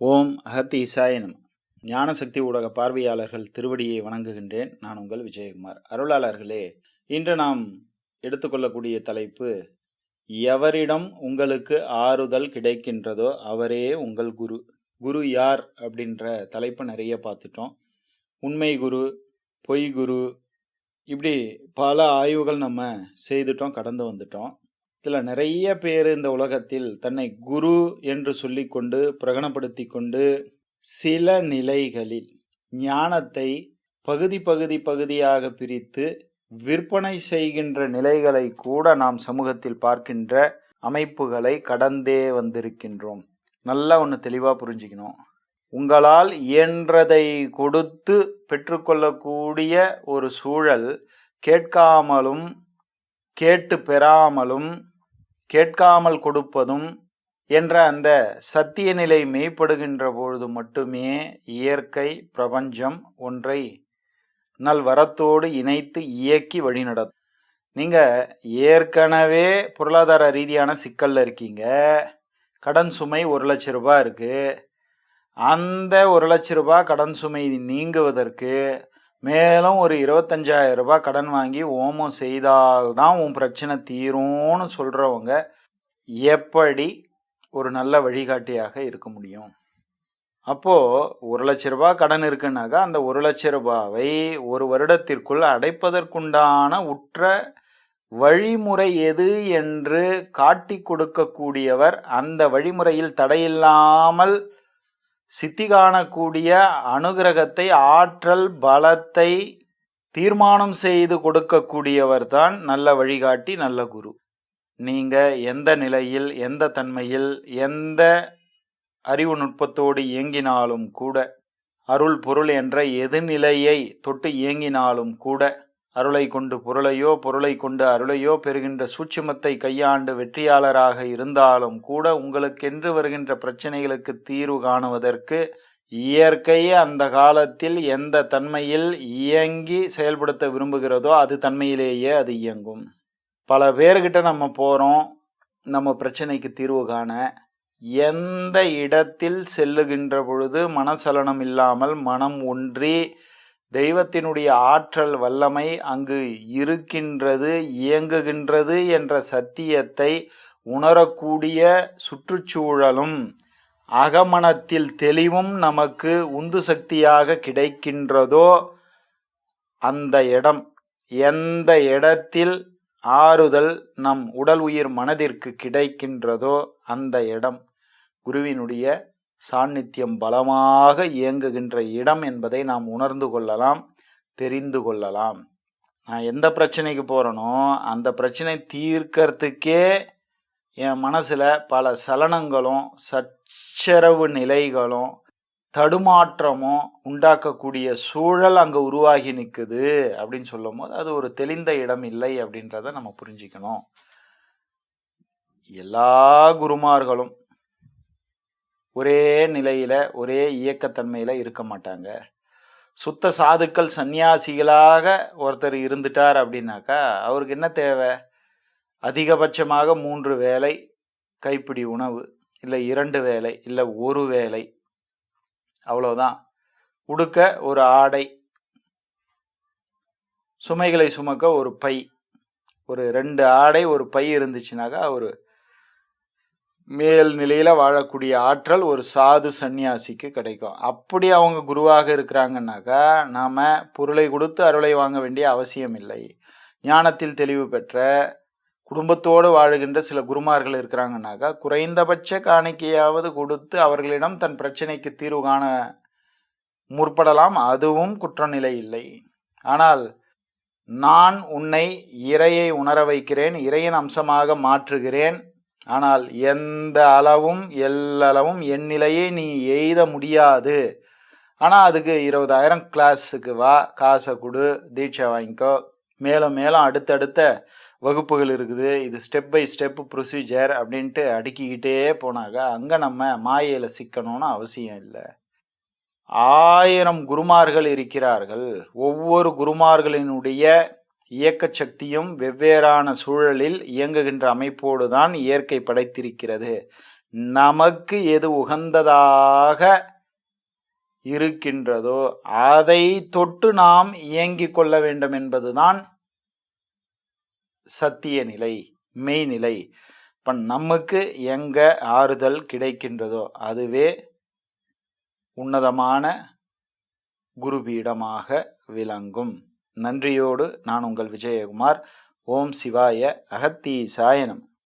ஓம் அகத் ஈசாயனம் ஞானசக்தி ஊடக பார்வையாளர்கள் திருவடியை வணங்குகின்றேன். நான் உங்கள் விஜயகுமார். அருளாளர்களே இன்று நாம் எடுத்துக்கொள்ளக்கூடிய தலைப்பு எவரிடம் உங்களுக்கு ஆறுதல் கிடைக்கின்றதோ அவரே உங்கள் குரு. குரு யார் அப்படின்ற தலைப்பு நிறைய பார்த்துட்டோம். உண்மை குரு பொய் குரு இப்படி பல ஆய்வுகள் நம்ம செய்துட்டோம் கடந்து வந்துட்டோம். இதில் நிறைய பேர் இந்த உலகத்தில் தன்னை குரு என்று சொல்லிக்கொண்டு பிரகடனப்படுத்தி கொண்டு சில நிலைகளில் ஞானத்தை பகுதி பகுதி பகுதியாக பிரித்து விற்பனை செய்கின்ற நிலைகளை கூட நாம் சமூகத்தில் பார்க்கின்ற அமைப்புகளை கடந்தே வந்திருக்கின்றோம். நல்லா ஒன்று தெளிவாக புரிஞ்சுக்கணும். உங்களால் இயன்றதை கொடுத்து பெற்றுக்கொள்ளக்கூடிய ஒரு சூழல் கேட்காமலும் கேட்டு பெறாமலும் கேட்காமல் கொடுப்பதும் என்ற அந்த சத்திய நிலை மெய்ப்படுகின்ற பொழுது மட்டுமே இயற்கை பிரபஞ்சம் ஒன்றை நல்வரத்தோடு இணைத்து இயக்கி வழிநடத்தும். நீங்கள் ஏற்கனவே பொருளாதார ரீதியான சிக்கலில் இருக்கீங்க. கடன் சுமை ஒரு லட்ச ரூபாய் இருக்குது அந்த ஒரு லட்ச ரூபாய் கடன் சுமை நீங்குவதற்கு மேலும் ஒரு இருபத்தஞ்சாயிரம் ரூபாய் கடன் வாங்கி ஓமம் செய்தால்தான் உன் பிரச்சனை தீரும்னு சொல்கிறவங்க எப்படி ஒரு நல்ல வழிகாட்டியாக இருக்க முடியும்? அப்போது ஒரு லட்ச ரூபா கடன் இருக்குன்னாக்கா அந்த ஒரு லட்ச ரூபாவை ஒரு வருடத்திற்குள் அடைப்பதற்குண்டான உற்ற வழிமுறை எது என்று காட்டி கொடுக்கக்கூடியவர் அந்த வழிமுறையில் தடையில்லாமல் சித்தி காணக்கூடிய அனுகிரகத்தை ஆற்றல் பலத்தை தீர்மானம் செய்து கொடுக்கக்கூடியவர் தான் நல்ல வழிகாட்டி நல்ல குரு. நீங்கள் எந்த நிலையில் எந்த தன்மையில் எந்த அறிவு நுட்பத்தோடு இயங்கினாலும் கூட அருள் பொருள் என்ற எதிர்நிலையை தொட்டு இயங்கினாலும் கூட அருளை கொண்டு பொருளையோ பொருளை கொண்டு அருளையோ பெறுகின்ற சூட்சுமத்தை கையாண்டு வெற்றியாளராக இருந்தாலும் கூட உங்களுக்கென்று வருகின்ற பிரச்சனைகளுக்கு தீர்வு காணுவதற்கு இயற்கையே அந்த காலத்தில் எந்த தன்மையில் இயங்கி செயல்படுத்த விரும்புகிறதோ அது தன்மையிலேயே அது இயங்கும். பல பேர்கிட்ட நம்ம போகிறோம் நம்ம பிரச்சனைக்கு தீர்வு காண. எந்த இடத்தில் செல்லுகின்ற பொழுது மனசலனம் இல்லாமல் மனம் ஒன்றி தெய்வத்தினுடைய ஆற்றல் வல்லமை அங்கு இருக்கின்றது இயங்குகின்றது என்ற சத்தியத்தை உணரக்கூடிய சுற்றுச்சூழலும் அகமனத்தில் தெளிவும் நமக்கு உந்து சக்தியாக கிடைக்கின்றதோ அந்த இடம். எந்த இடத்தில் ஆறுதல் நம் உடல் உயிர் மனதிற்கு கிடைக்கின்றதோ அந்த இடம். குருவினுடைய சாநித்தியம் பலமாக இயங்குகின்ற இடம் என்பதை நாம் உணர்ந்து கொள்ளலாம் தெரிந்து கொள்ளலாம். நான் எந்த பிரச்சனைக்கு போகிறேனோ அந்த பிரச்சனை தீர்க்கறதுக்கே என் மனசில் பல சலனங்களும் சச்சரவு நிலைகளும் தடுமாற்றமும் உண்டாக்கக்கூடிய சூழல் அங்கே உருவாகி நிற்குது அப்படின்னு சொல்லும் போது அது ஒரு தெளிந்த இடம் இல்லை அப்படின்றத நம்ம புரிஞ்சுக்கணும். எல்லா குருமார்களும் ஒரே நிலையில் ஒரே இயக்கத்தன்மையில் இருக்க மாட்டாங்க. சுத்த சாதுக்கள் சந்நியாசிகளாக ஒருத்தர் இருந்துட்டார் அப்படின்னாக்கா அவருக்கு என்ன தேவை? அதிகபட்சமாக மூன்று வேலை கைப்பிடி உணவு இல்லை இரண்டு வேலை இல்லை ஒரு வேலை அவ்வளோதான் உடுக்க ஒரு ஆடை. சுமைகளை சுமக்க ஒரு பை. ஒரு ரெண்டு ஆடை ஒரு பை இருந்துச்சுனாக்கா அவர் மேல் நிலையில் வாழக்கூடிய ஆற்றல் ஒரு சாது சந்நியாசிக்கு கிடைக்கும். அப்படி அவங்க குருவாக இருக்கிறாங்கன்னாக்கா நாம் பொருளை கொடுத்து அருளை வாங்க வேண்டிய அவசியம் இல்லை. ஞானத்தில் தெளிவு பெற்ற குடும்பத்தோடு வாழுகின்ற சில குருமார்கள் இருக்கிறாங்கனாக்கா குறைந்தபட்ச காணிக்கையாவது கொடுத்து அவர்களிடம் தன் பிரச்சனைக்கு தீர்வு காண முற்படலாம். அதுவும் குற்றநிலை இல்லை. ஆனால் நான் உன்னை இறையை உணர வைக்கிறேன் இறையின் அம்சமாக மாற்றுகிறேன் ஆனால் எந்த அளவும் எல்லளவும் என் நிலையை நீ எய்த முடியாது. ஆனால் அதுக்கு இருபதாயிரம் கிளாஸுக்கு வா காசை கொடு தீட்சை வாங்கிக்கோ. மேலும் மேலும் அடுத்தடுத்த வகுப்புகள் இருக்குது. இது ஸ்டெப் பை ஸ்டெப் ப்ரொசீஜர் அப்படின்ட்டு அடுக்கிக்கிட்டே போனாக்கா அங்கே நம்ம மாயையில் சிக்கணும்னு அவசியம் இல்லை. ஆயிரம் குருமார்கள் இருக்கிறார்கள். ஒவ்வொரு குருமார்களினுடைய இயக்க சக்தியும் வெவ்வேறான சூழலில் இயங்குகின்ற அமைப்போடு தான் இயற்கை படைத்திருக்கிறது. நமக்கு எது உகந்ததாக இருக்கின்றதோ அதை தொட்டு நாம் இயங்கிக் கொள்ள வேண்டும் என்பதுதான் சத்திய நிலை மெய்நிலை இப்போ நமக்கு எங்க ஆறுதல் கிடைக்கின்றதோ அதுவே உன்னதமான குருபீடமாக விளங்கும். நன்றியோடு நான் உங்கள் விஜயகுமார். ஓம் சிவாய அகத்தீசாயனம்